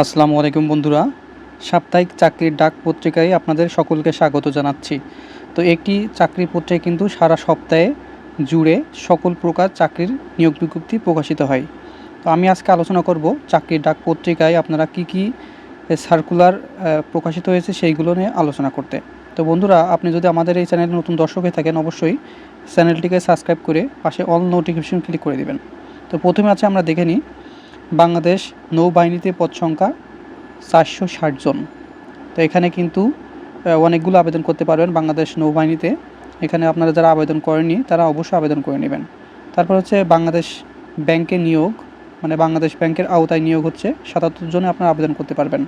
আসসালামু আলাইকুম বন্ধুরা। সাপ্তাহিক চাকরির ডাক পত্রিকায় আপনাদের সকলকে স্বাগত জানাচ্ছি। তো একটি চাকরি পত্রিকায় কিন্তু সারা সপ্তাহে জুড়ে সকল প্রকার চাকরির নিয়োগ বিজ্ঞপ্তি প্রকাশিত হয়। তো আমি আজকে আলোচনা করব চাকরির ডাক পত্রিকায় আপনারা কি কি সার্কুলার প্রকাশিত হয়েছে সেইগুলো নিয়ে আলোচনা করতে। তো বন্ধুরা, আপনি যদি আমাদের এই চ্যানেলে নতুন দর্শক হয়ে থাকেন, অবশ্যই চ্যানেলটিকে সাবস্ক্রাইব করে পাশে অল নোটিফিকেশন ক্লিক করে দিবেন। তো প্রথমে আছে আমরা দেখে নিই। বাংলাদেশ নৌবাহিনীতে পদ সংখ্যা চারশো ষাট জন। তো এখানে কিন্তু অনেকগুলো আবেদন করতে পারবেন বাংলাদেশ নৌবাহিনীতে। এখানে আপনারা যারা আবেদন করেননি, তারা অবশ্যই আবেদন করে নেবেন। তারপর হচ্ছে বাংলাদেশ ব্যাংকে নিয়োগ মানে বাংলাদেশ ব্যাংকের আওতায় নিয়োগ হচ্ছে, সাতাত্তর জনে আপনারা আবেদন করতে পারবেন।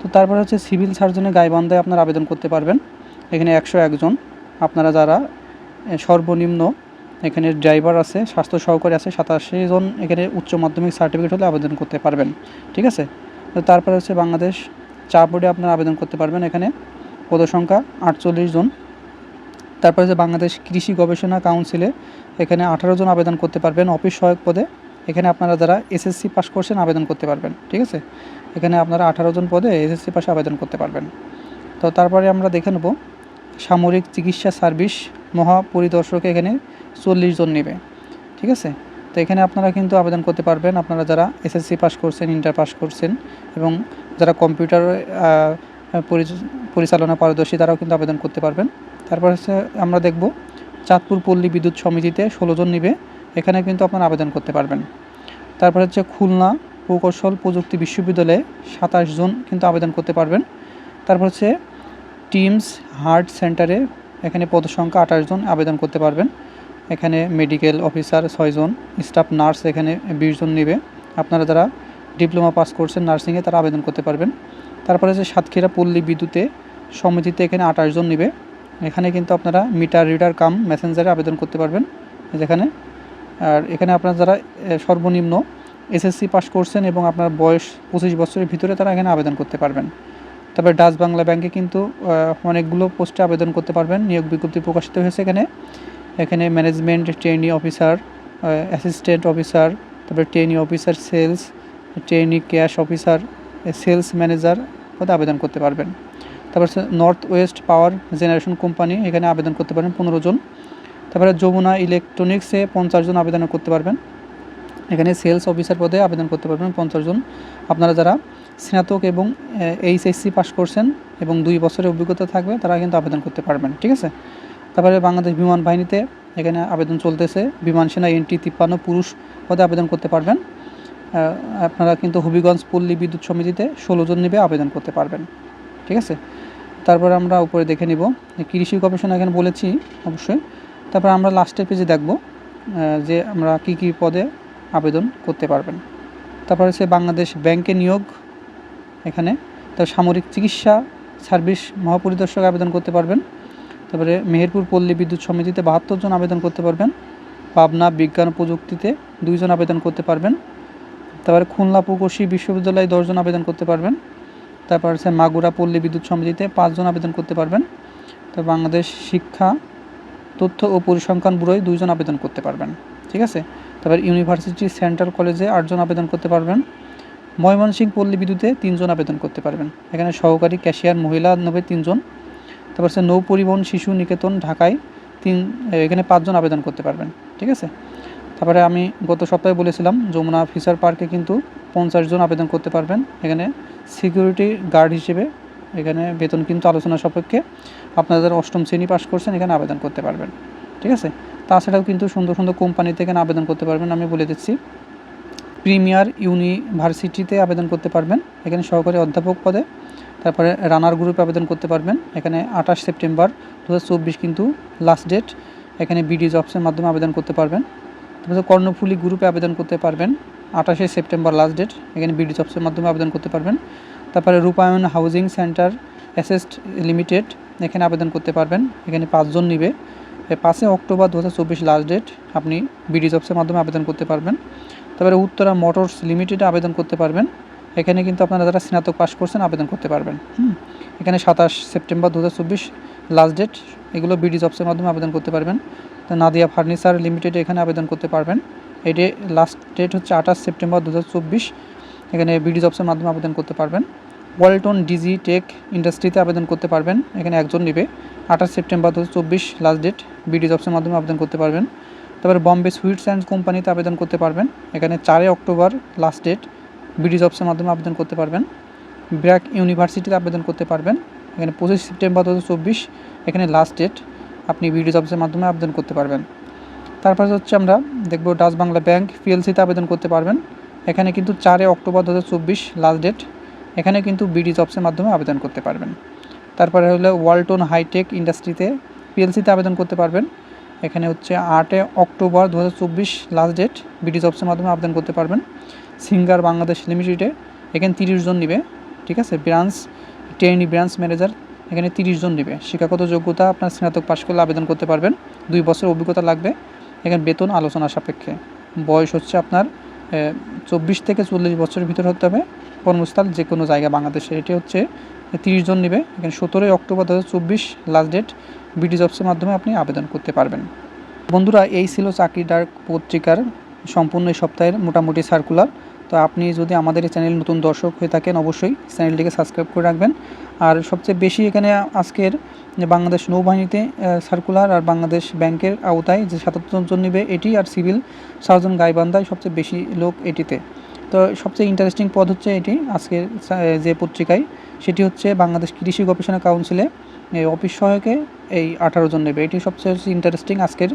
তো তারপর হচ্ছে সিভিল সার্জনে গাইবান্ধায় আপনারা আবেদন করতে পারবেন। এখানে একশো একজন আপনারা যারা সর্বনিম্ন এখানে ড্রাইভার আছে, স্বাস্থ্য সহকারী আছে, সাতাশি জন এখানে উচ্চ মাধ্যমিক সার্টিফিকেট হলে আবেদন করতে পারবেন, ঠিক আছে? তো তারপরে হচ্ছে বাংলাদেশ চা বোর্ডে আপনারা আবেদন করতে পারবেন এখানে পদ সংখ্যা আটচল্লিশ জন। তারপরে হচ্ছে বাংলাদেশ কৃষি গবেষণা কাউন্সিলে এখানে আঠারো জন আবেদন করতে পারবেন অফিস সহায়ক পদে। এখানে আপনারা যারা এসএসসি পাস করছেন আবেদন করতে পারবেন, ঠিক আছে? এখানে আপনারা আঠারো জন পদে এসএসসি পাশে আবেদন করতে পারবেন। তো তারপরে আমরা দেখে নেব সামরিক চিকিৎসা সার্ভিস মহাপরিদর্শক এখানে চল্লিশ জন নেবে, ঠিক আছে? তো এখানে আপনারা কিন্তু আবেদন করতে পারবেন। আপনারা যারা এসএসসি পাস করছেন ইন্টার পাস করছেন এবং যারা কম্পিউটার পরিচালনা পারদর্শী তারাও কিন্তু আবেদন করতে পারবেন। তারপর হচ্ছে আমরা দেখব চাঁদপুর পল্লী বিদ্যুৎ সমিতিতে ষোলো জন নিবে, এখানে কিন্তু আপনারা আবেদন করতে পারবেন। তারপর হচ্ছে খুলনা প্রকৌশল প্রযুক্তি বিশ্ববিদ্যালয়ে সাতাশ জন কিন্তু আবেদন করতে পারবেন। তারপর হচ্ছে টিমস হার্ট সেন্টারে এখানে পদসংখ্যা আঠাশ জন আবেদন করতে পারবেন। এখানে মেডিকেল অফিসার ছয়জন স্টাফ নার্স এখানে বিশ জন নেবে। আপনারা যারা ডিপ্লোমা পাস করছেন নার্সিংয়ে তারা আবেদন করতে পারবেন। তারপরে যে সাতক্ষীরা পল্লী বিদ্যুতে সমিতিতে এখানে আঠাশ জন নেবে। এখানে কিন্তু আপনারা মিটার রিডার কাম মেসেঞ্জারে আবেদন করতে পারবেন। যেখানে আর এখানে আপনারা যারা সর্বনিম্ন এসএসসি পাস করছেন এবং আপনার বয়স পঁচিশ বছরের ভিতরে, তারা এখানে আবেদন করতে পারবেন। তবে ডাচ বাংলা ব্যাংকে কিন্তু অনেকগুলো পোস্টে আবেদন করতে পারবেন। নিয়োগ বিজ্ঞপ্তি প্রকাশিত হয়েছে এখানে। এখানে management trainee officer assistant officer তারপরে trainee officer sales trainee cash officer sales manager পদে আবেদন করতে পারবেন। তারপর north west power generation company এখানে আবেদন করতে পারেন পনেরো জন। তারপরে যমুনা ইলেকট্রনিক্সে পঞ্চাশ জন আবেদন করতে পারবেন। এখানে সেলস অফিসার পদে আবেদন করতে পারবেন পঞ্চাশ জন। আপনারা যারা স্নাতক এবং এইচএসসি পাস করছেন এবং দুই বছরের অভিজ্ঞতা থাকবে, তারা কিন্তু আবেদন করতে পারবেন, ঠিক আছে? তারপরে বাংলাদেশ বিমান বাহিনীতে এখানে আবেদন চলতেছে। বিমান সেনা এনটি তিপ্পান্ন পুরুষ পদে আবেদন করতে পারবেন। আপনারা কিন্তু হবিগঞ্জ পল্লী বিদ্যুৎ সমিতিতে ষোলো জন নেবে আবেদন করতে পারবেন। ঠিক আছে? তারপরে আমরা উপরে দেখে নিব। কৃষি গবেষণা এখানে বলেছি অবশ্যই। তারপর আমরা লাস্টের পেজে দেখব যে আমরা কি কি পদে আবেদন করতে পারবেন। তারপর হচ্ছে বাংলাদেশ ব্যাংকে নিয়োগ এখানে। তার সামরিক চিকিৎসা সার্ভিস মহাপরিদর্শক আবেদন করতে পারবেন। তারপরে মেহেরপুর পল্লী বিদ্যুৎ সমিতিতে বাহাত্তর জন আবেদন করতে পারবেন। পাবনা বিজ্ঞান প্রযুক্তিতে দুইজন আবেদন করতে পারবেন। তারপরে খুলনা প্রকৌশী বিশ্ববিদ্যালয়ে দশজন আবেদন করতে পারবেন। তারপর হচ্ছে মাগুরা পল্লী বিদ্যুৎ সমিতিতে পাঁচজন আবেদন করতে পারবেন। তো বাংলাদেশ শিক্ষা, তথ্য ও পরিসংখ্যান ব্যুরোয় দুইজন আবেদন করতে পারবেন। ঠিক আছে? তারপর ইউনিভার্সিটি সেন্ট্রাল কলেজে আটজন আবেদন করতে পারবেন। ময়মনসিংহ পল্লী বিদ্যুতে তিনজন আবেদন করতে পারবেন। এখানে সহকারী ক্যাশিয়ার মহিলা নেবে তিনজন। তারপর হচ্ছে নৌ পরিবহন শিশু নিকেতন ঢাকায় তিন, এখানে পাঁচজন আবেদন করতে পারবেন, ঠিক আছে? তারপরে আমি গত সপ্তাহে বলেছিলাম যমুনা ফিশার পার্কে কিন্তু পঞ্চাশ জন আবেদন করতে পারবেন, এখানে সিকিউরিটি গার্ড হিসেবে এখানে বেতন কিন্তু আলোচনা সাপেক্ষে আপনারা যারা অষ্টম শ্রেণি পাশ করছেন, এখানে আবেদন করতে পারবেন, ঠিক আছে? তাছাড়াও কিন্তু সুন্দর সুন্দর কোম্পানিতে এখানে আবেদন করতে পারবেন, আমি বলে দিচ্ছি। প্রিমিয়ার ইউনিভার্সিটিতে আবেদন করতে পারবেন, এখানে সহকারী অধ্যাপক পদে। তারপরে রানার গ্রুপে আবেদন করতে পারবেন। এখানে আঠাশ সেপ্টেম্বর দু হাজার চব্বিশ কিন্তু লাস্ট ডেট এখানে বিডি জবসের মাধ্যমে আবেদন করতে পারবেন। তারপরে কর্ণফুলি গ্রুপে আবেদন করতে পারবেন। আঠাশে সেপ্টেম্বর লাস্ট ডেট এখানে বিডি জবসের মাধ্যমে আবেদন করতে পারবেন। তারপরে রূপায়ণ হাউজিং সেন্টার অ্যাসেস্ট লিমিটেড এখানে আবেদন করতে পারবেন। এখানে পাঁচজন নিবে। এ পাঁচই অক্টোবর দু হাজার চব্বিশ লাস্ট ডেট আপনি বিডি জবসের মাধ্যমে আবেদন করতে পারবেন। তারপরে উত্তরা মোটরস লিমিটেডে আবেদন করতে পারবেন। এখানে কিন্তু আপনারা যারা স্নাতক পাস করছেন আবেদন করতে পারবেন। হুম। এখানে সাতাশ সেপ্টেম্বর দু হাজার চব্বিশ লাস্ট ডেট এগুলো বিডি জবসের মাধ্যমে আবেদন করতে পারবেন। তো নাদিয়া ফার্নিচার লিমিটেড এখানে আবেদন করতে পারবেন। এটি লাস্ট ডেট হচ্ছে আঠাশ সেপ্টেম্বর দু হাজার চব্বিশ, এখানে বিডি জবসের মাধ্যমে আবেদন করতে পারবেন। ওয়ালটন ডিজি টেক ইন্ডাস্ট্রিতে আবেদন করতে পারবেন। এখানে একজন নেবে। আঠাশ সেপ্টেম্বর দু লাস্ট ডেট বিডি জবসের মাধ্যমে আবেদন করতে পারবেন। তারপরে বম্বে সুইটস অ্যান্ড কোম্পানিতে আবেদন করতে পারবেন। এখানে চারই অক্টোবর লাস্ট ডেট বিডি জবসের মাধ্যমে আবেদন করতে পারবেন। ব্র্যাক ইউনিভার্সিটিতে আবেদন করতে পারবেন। এখানে পঁচিশ সেপ্টেম্বর দু এখানে লাস্ট ডেট আপনি বিডি জবসের মাধ্যমে আবেদন করতে পারবেন। তারপরে হচ্ছে আমরা দেখব ডাচ বাংলা ব্যাংক পিএলসিতে আবেদন করতে পারবেন। এখানে কিন্তু চারই অক্টোবর দু লাস্ট ডেট এখানে কিন্তু বিডি জবসের মাধ্যমে আবেদন করতে পারবেন। তারপরে হলো ওয়ালটন হাইটেক ইন্ডাস্ট্রিতে পিএলসিতে আবেদন করতে পারবেন। এখানে হচ্ছে আটে অক্টোবর দু হাজার চব্বিশ লাস্ট ডেট বিডি জবসের মাধ্যমে আবেদন করতে পারবেন। সিঙ্গার বাংলাদেশ লিমিটেডে, এখানে তিরিশ জন নিবে, ঠিক আছে? ব্রাঞ্চ ট্রেনি ব্রাঞ্চ ম্যানেজার এখানে তিরিশ জন নেবে। শিক্ষাগত যোগ্যতা আপনার স্নাতক পাশ করলে আবেদন করতে পারবেন। দুই বছর অভিজ্ঞতা লাগবে। এখানে বেতন আলোচনা সাপেক্ষে। বয়স হচ্ছে আপনার চব্বিশ থেকে চল্লিশ বছরের ভিতরে হতে হবে। কর্মস্থল যে কোনো জায়গা বাংলাদেশে। এটি হচ্ছে তিরিশ জন নেবে। এখানে সতেরোই অক্টোবর দু হাজার চব্বিশ লাস্ট ডেট বিডি জবসের মাধ্যমে আপনি আবেদন করতে পারবেন। বন্ধুরা, এই ছিল চাকরি ডাক পত্রিকার সম্পূর্ণ এই সপ্তাহের মোটামুটি সার্কুলার তো আপনি যদি আমাদের এই চ্যানেল নতুন দর্শক হয়ে থাকেন, অবশ্যই চ্যানেলটিকে সাবস্ক্রাইব করে রাখবেন। আর সবচেয়ে বেশি এখানে আজকের যে বাংলাদেশ নৌবাহিনীতে সার্কুলার আর বাংলাদেশ ব্যাংকের আওতায় যে সাতাত্তর জন নেবে, এটি আর সিভিল সার্জন গাইবান্ধায় সবচেয়ে বেশি লোক এটিতে। তো সবচেয়ে ইন্টারেস্টিং পদ হচ্ছে এটি, আজকের যে পত্রিকায়। সেটি হচ্ছে বাংলাদেশ কৃষি গবেষণা কাউন্সিলে এই অফিস সহায়কে এই আঠারো জন নেবে। এটি সবচেয়ে ইন্টারেস্টিং আজকের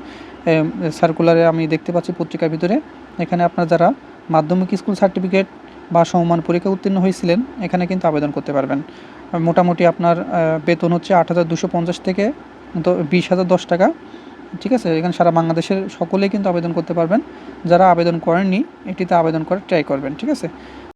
সার্কুলারে আমি দেখতে পাচ্ছি পত্রিকার ভিতরে। এখানে আপনার যারা মাধ্যমিক স্কুল সার্টিফিকেট বা সমমান পরীক্ষা উত্তীর্ণ হয়েছিলেন, এখানে কিন্তু আবেদন করতে পারবেন। মোটামুটি আপনার বেতন হচ্ছে আট হাজার দুশো পঞ্চাশ থেকে, তো বিশ হাজার দশ টাকা। ঠিক আছে? এখানে সারা বাংলাদেশের সকলেই কিন্তু আবেদন করতে পারবেন। যারা আবেদন করেননি এটিতে আবেদন করে ট্রাই করবেন, ঠিক আছে?